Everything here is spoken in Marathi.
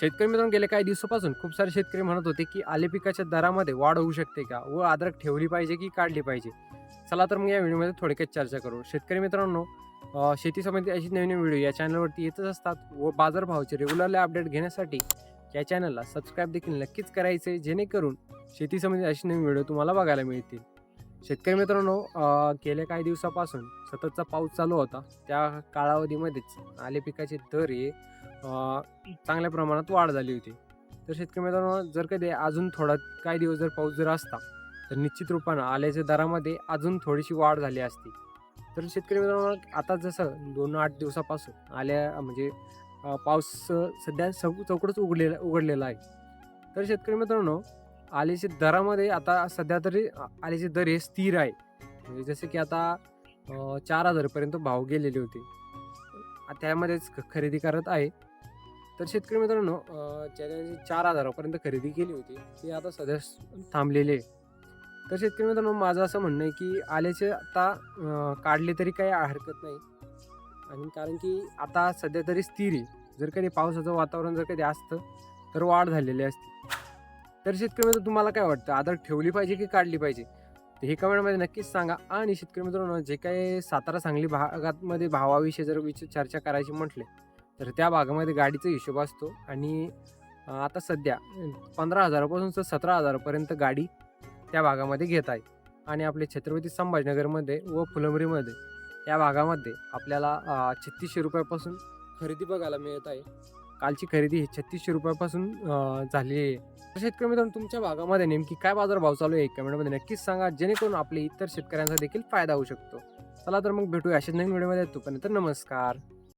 शेतकरी मित्रांनो गेल्या काही दिवसापासून खूप सारे शेतकरी म्हणत होते की आले पिकाच्या दरामध्ये वाढ होऊ शकते का? व अद्रक ठेवली पाहिजे की काढली पाहिजे? चला तर मग या व्हिडिओमध्ये थोडक्यात चर्चा करू. शेतकरी मित्रांनो शेती संबंधित अशी नवीन नवीन व्हिडिओ या चॅनलवरती येतच असतात व बाजारभावाचे रेग्युलरली अपडेट घेण्यासाठी या चॅनलला सबस्क्राईब देखील नक्कीच करायचे जेणेकरून शेती संबंधित अशी नवीन व्हिडिओ तुम्हाला बघायला मिळतील. शेतकरी मित्रांनो गेल्या काही दिवसापासून सततचा पाऊस चालू होता. त्या कालावधीमध्येच आले पिकाचे दर हे चांगल्या प्रमाणात वाढ झाली होती. तर शेतकरी मित्रांनो जर कधी अजून थोडा काही दिवस जर पाऊस जर असता तर निश्चित रूपानं आल्याच्या दरामध्ये अजून थोडीशी वाढ झाली असती. तर शेतकरी मित्रांनो आता जसं दोन आठ दिवसापासून आल्या म्हणजे पाऊस सध्या सग चौकडच उघडलेला उघडलेला आहे. तर शेतकरी मित्रांनो आल्याचे दरामध्ये आता सध्या तरी आ- आल्याचे दर हे स्थिर आहे. म्हणजे जसे की आता चार हजारपर्यंत भाव गेलेले होते. त्यामध्येच ख- खरेदी करत आहे. तर शेतकरी मित्रांनो ज्याने चार हजारापर्यंत खरेदी केली होती ती आता सध्या थांबलेले थांबलेली आहे तर शेतकरी मित्रांनो माझं असं म्हणणं आहे की आल्याचे आता काढले तरी काही हरकत नाही. आणि कारण की आता सध्या तरी स्थिर आहे. जर कधी पावसाचं वातावरण जर कधी असतं तर वाढ झालेली असते. तर शेतकरी मित्र तुम्हाला काय वाटतं? आदर ठेवली पाहिजे की काढली पाहिजे? तर हे कमेंटमध्ये नक्कीच सांगा. आणि शेतकरी मित्रांनो जे काही सातारा सांगली भागामध्ये भावाविषयी जर विच चर्चा करायची म्हटले तर त्या भागामध्ये गाडीचा हिशोब असतो. आणि आता सध्या पंधरा हजारापासून तर सतरा हजारापर्यंत गाडी त्या भागामध्ये घेत आहे. आणि आपले छत्रपती संभाजीनगरमध्ये व फुलंबरीमध्ये या भागामध्ये आपल्याला छत्तीसशे रुपयापासून खरेदी बघायला मिळत आहे. कालची खरेदी ही छत्तीसशे रुपयापासून झालेली आहे. तर शेतकरी मित्रांनो तुमच्या भागामध्ये नेमकी काय बाजार भाव चालू आहे? कमेंटमध्ये नक्कीच सांगा जेणेकरून आपले इतर शेतकऱ्यांचा देखील फायदा होऊ शकतो. चला तर मग भेटूया अशाच नवीन व्हिडिओमध्ये. तोपर्यंत नमस्कार.